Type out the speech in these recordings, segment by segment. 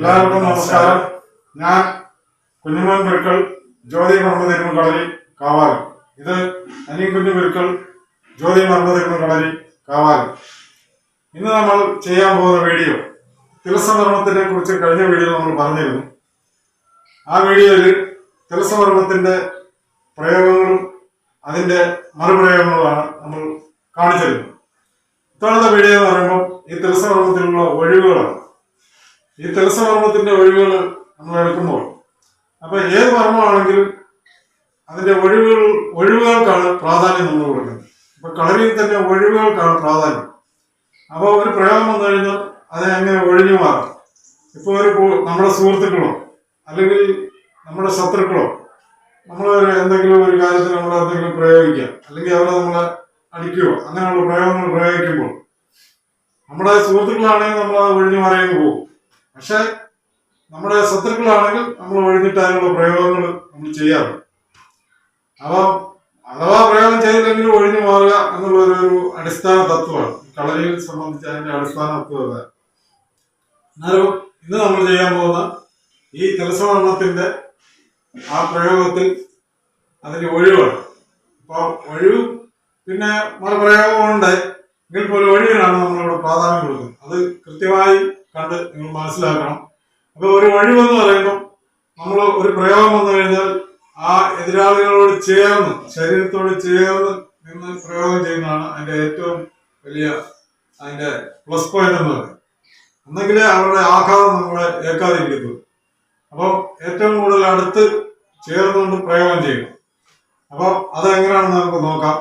എല്ലാവർക്കും നമസ്കാരം. ഞാൻ കുഞ്ഞുമോൻ പെരുക്കൾ ജ്യോതി മുഹമ്മദ് ഇരുമ കളരി കാവാലം. ഇത് അനിയൻ കുഞ്ഞു പെരുക്കൾ ജ്യോതി മുഹമ്മദ് ഇരുമ കളരി കാവാലം. ഇന്ന് നമ്മൾ ചെയ്യാൻ പോകുന്ന വീഡിയോ തിലസമർമ്മത്തിനെ കുറിച്ച് കഴിഞ്ഞ വീഡിയോ നമ്മൾ പറഞ്ഞിരുന്നു. ആ വീഡിയോയിൽ തിലസമർമ്മത്തിന്റെ പ്രയോഗങ്ങളും അതിന്റെ മറുപ്രയോഗങ്ങളുമാണ് നമ്മൾ കാണിച്ചിരുന്നത്. ഇത്തവണത്തെ വീഡിയോ എന്ന് പറയുമ്പോൾ ഈ തിലസമർമ്മത്തിലുള്ള ഒഴിവുകളാണ്. ഈ തിലസമർമ്മത്തിന്റെ ഒഴിവുകൾ നമ്മൾ എടുക്കുമ്പോൾ. അപ്പൊ ഏത് മർമ്മമാണെങ്കിലും അതിന്റെ ഒഴിവുകൾ ഒഴിവുകൾക്കാണ് പ്രാധാന്യം നമ്മൾ കൊടുക്കുന്നത്. ഇപ്പൊ കളരിയിൽ തന്നെ ഒഴിവുകൾക്കാണ് പ്രാധാന്യം. അപ്പോൾ ഒരു പ്രയോഗം വന്നു കഴിഞ്ഞാൽ അത് എങ്ങനെ ഒഴിഞ്ഞു മാറും? ഇപ്പൊ ഒരു നമ്മുടെ സുഹൃത്തുക്കളോ അല്ലെങ്കിൽ നമ്മുടെ ശത്രുക്കളോ നമ്മൾ എന്തെങ്കിലും ഒരു കാര്യത്തിൽ നമ്മൾ എന്തെങ്കിലും പ്രയോഗിക്കുക. അല്ലെങ്കിൽ അവരെ നമ്മളെ അടിക്കുകയോ അങ്ങനെയുള്ള പ്രയോഗങ്ങൾ പ്രയോഗിക്കുമ്പോൾ നമ്മുടെ സുഹൃത്തുക്കളാണെങ്കിൽ നമ്മൾ അത് ഒഴിഞ്ഞു മറിയുന്നു പോകും. പക്ഷെ നമ്മുടെ ശത്രുക്കളാണെങ്കിൽ നമ്മൾ ഒഴിഞ്ഞിട്ട് പ്രയോഗങ്ങൾ നമ്മൾ ചെയ്യാറുണ്ട്. അപ്പം അഥവാ പ്രയോഗം ചെയ്തില്ലെങ്കിൽ ഒഴിഞ്ഞു മാറുക എന്നുള്ള ഒരു അടിസ്ഥാന തത്വമാണ്. കളരിയിൽ സംബന്ധിച്ച് അതിന്റെ അടിസ്ഥാന തത്വം അതാണ് എന്നാലും ഇന്ന് നമ്മൾ ചെയ്യാൻ പോകുന്ന ഈ തലസമരണത്തിന്റെ ആ പ്രയോഗത്തിൽ അതിന്റെ ഒഴിവാണ്. അപ്പൊ ഒഴിവ് പിന്നെ മറുപ്രയോഗമുണ്ട്. എങ്കിൽ പോലും ഒഴിവിനാണ് നമ്മളിവിടെ പ്രാധാന്യം കൊടുക്കുന്നത്. അത് കൃത്യമായി കണ്ട് നിങ്ങൾ മനസ്സിലാക്കണം. അപ്പൊ ഒരു ഒഴിവെന്ന് പറയുമ്പോൾ നമ്മൾ ഒരു പ്രയോഗം വന്നു കഴിഞ്ഞാൽ ആ എതിരാളികളോട് ചേർന്ന് ശരീരത്തോട് ചേർന്ന് നിന്ന് പ്രയോഗം ചെയ്യുന്നതാണ് അതിന്റെ ഏറ്റവും വലിയ അതിന്റെ പ്ലസ് പോയിന്റ് എന്ന് പറയുന്നത്. എന്നെങ്കിലേ അവരുടെ ആഘാതം നമ്മളെ ഏൽക്കാതിരിക്കത്തുള്ളൂ. അപ്പം ഏറ്റവും കൂടുതൽ അടുത്ത് ചേർന്നുകൊണ്ട് പ്രയോഗം ചെയ്യണം. അപ്പം അതെങ്ങനെയാണെന്ന് നമുക്ക് നോക്കാം.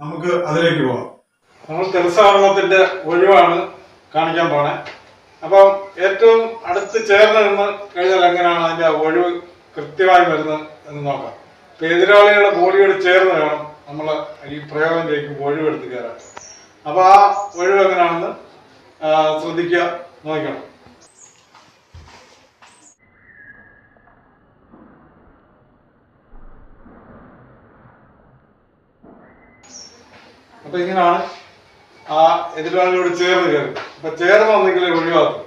നമുക്ക് അതിലേക്ക് പോകാം. നമ്മൾ തെലസാരണത്തിന്റെ ഒഴിവാണ് കാണിക്കാൻ പോണേ. അപ്പം ഏറ്റവും അടുത്ത് ചേർന്ന് നിന്ന് കഴിഞ്ഞാൽ എങ്ങനെയാണ് അതിന്റെ ഒഴിവ് കൃത്യമായി വരുന്നത് എന്ന് നോക്കാം. ഇപ്പൊ എതിരാളികളുടെ ബോഡിയോട് ചേർന്ന് വേണം നമ്മൾ ഈ പ്രയോഗം ചെയ്യുമ്പോൾ ഒഴിവെടുത്ത് കയറാൻ. അപ്പൊ ആ ഒഴിവ് എങ്ങനെയാണെന്ന് ശ്രദ്ധിക്കുക നോക്കണം. അപ്പൊ ഇങ്ങനെയാണ് ആ എതിരാളിയോട് ചേർന്ന് കയറും. അപ്പൊ ചേർന്ന് വന്നെങ്കിൽ ഒഴിവാക്കും.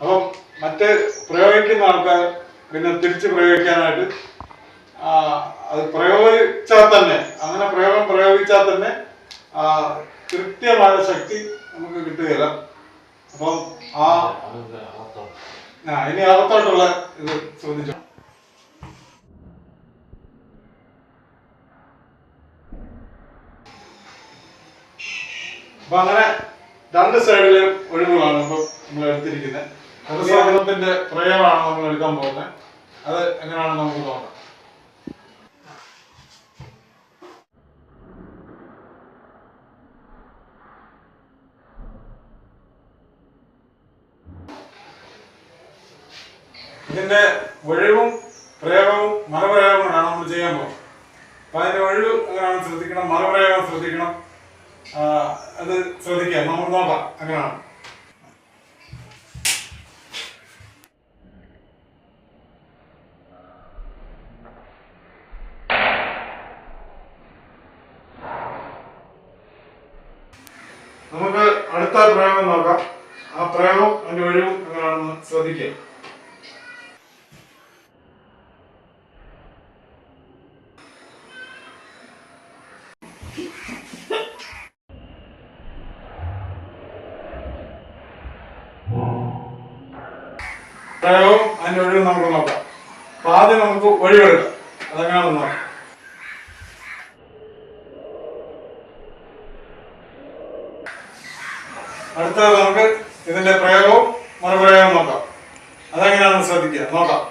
അപ്പം മറ്റ് പ്രയോഗിക്കുന്ന ആൾക്കാർ പിന്നെ തിരിച്ച് പ്രയോഗിക്കാനായിട്ട് അത് പ്രയോഗിച്ചാൽ തന്നെ അങ്ങനെ പ്രയോഗം പ്രയോഗിച്ചാൽ തന്നെ കൃത്യമായ ശക്തി നമുക്ക് കിട്ടുകയില്ല. അപ്പം ആ, ഇനി അകത്തോട്ടുള്ള ഇത് ശ്രദ്ധിച്ചു. അപ്പൊ അങ്ങനെ രണ്ട് സൈഡിലും ഒഴിവുകളാണ് ഇപ്പൊ നമ്മൾ എടുത്തിരിക്കുന്നത് സാധനത്തിന്റെ പ്രയോഗമാണ് നമ്മൾ എടുക്കാൻ പോകുന്നത് അത് എങ്ങനെയാണ് നമുക്ക് നോക്കാം. ഇതിന്റെ ഒഴിവും പ്രയോഗവും മറുപ്രയോഗവുമാണ് നമ്മൾ ചെയ്യാൻ പോകുന്നത് അപ്പൊ അതിന്റെ ഒഴിവ് എങ്ങനെയാണ് ശ്രദ്ധിക്കണം മറുപ്രയോഗം ശ്രദ്ധിക്കണം ആ, അത് ശ്രദ്ധിക്കാം നമ്മൾ നോക്കാം അങ്ങനെയാണ് നമുക്ക് അടുത്ത പ്രയോഗം നോക്കാം. ആ പ്രയോഗം അതിന്റെ ഒഴിവും എങ്ങനെയാണെന്ന് ശ്രദ്ധിക്കുക പ്രയോഗം അതിന്റെ ഒഴിവ് നമുക്ക് നോക്കാം. അപ്പൊ ആദ്യം നമുക്ക് ഒഴിവെടുക്കാം അതെങ്ങനെയാണെന്ന് നോക്കാം. അടുത്തത് നമുക്ക് ഇതിന്റെ പ്രയോഗവും മറുപ്രയോഗവും നോക്കാം. അതെങ്ങനെയാണെന്ന് ശ്രദ്ധിക്കുക. നോക്കാം.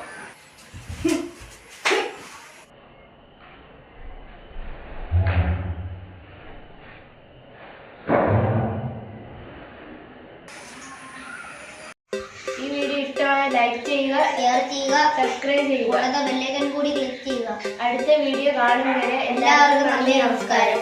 ഈ വീഡിയോ ഇഷ്ടമായ ലൈക്ക് ചെയ്യുക ഷെയർ ചെയ്യുക സബ്സ്ക്രൈബ് ചെയ്യുക. കൂടാതെ ബെല്ലൈക്കൻ കൂടി ക്ലിക്ക് ചെയ്യുക. അടുത്ത വീഡിയോ കാണുന്നവരെ വരെ എല്ലാവർക്കും നന്ദി നമസ്കാരം.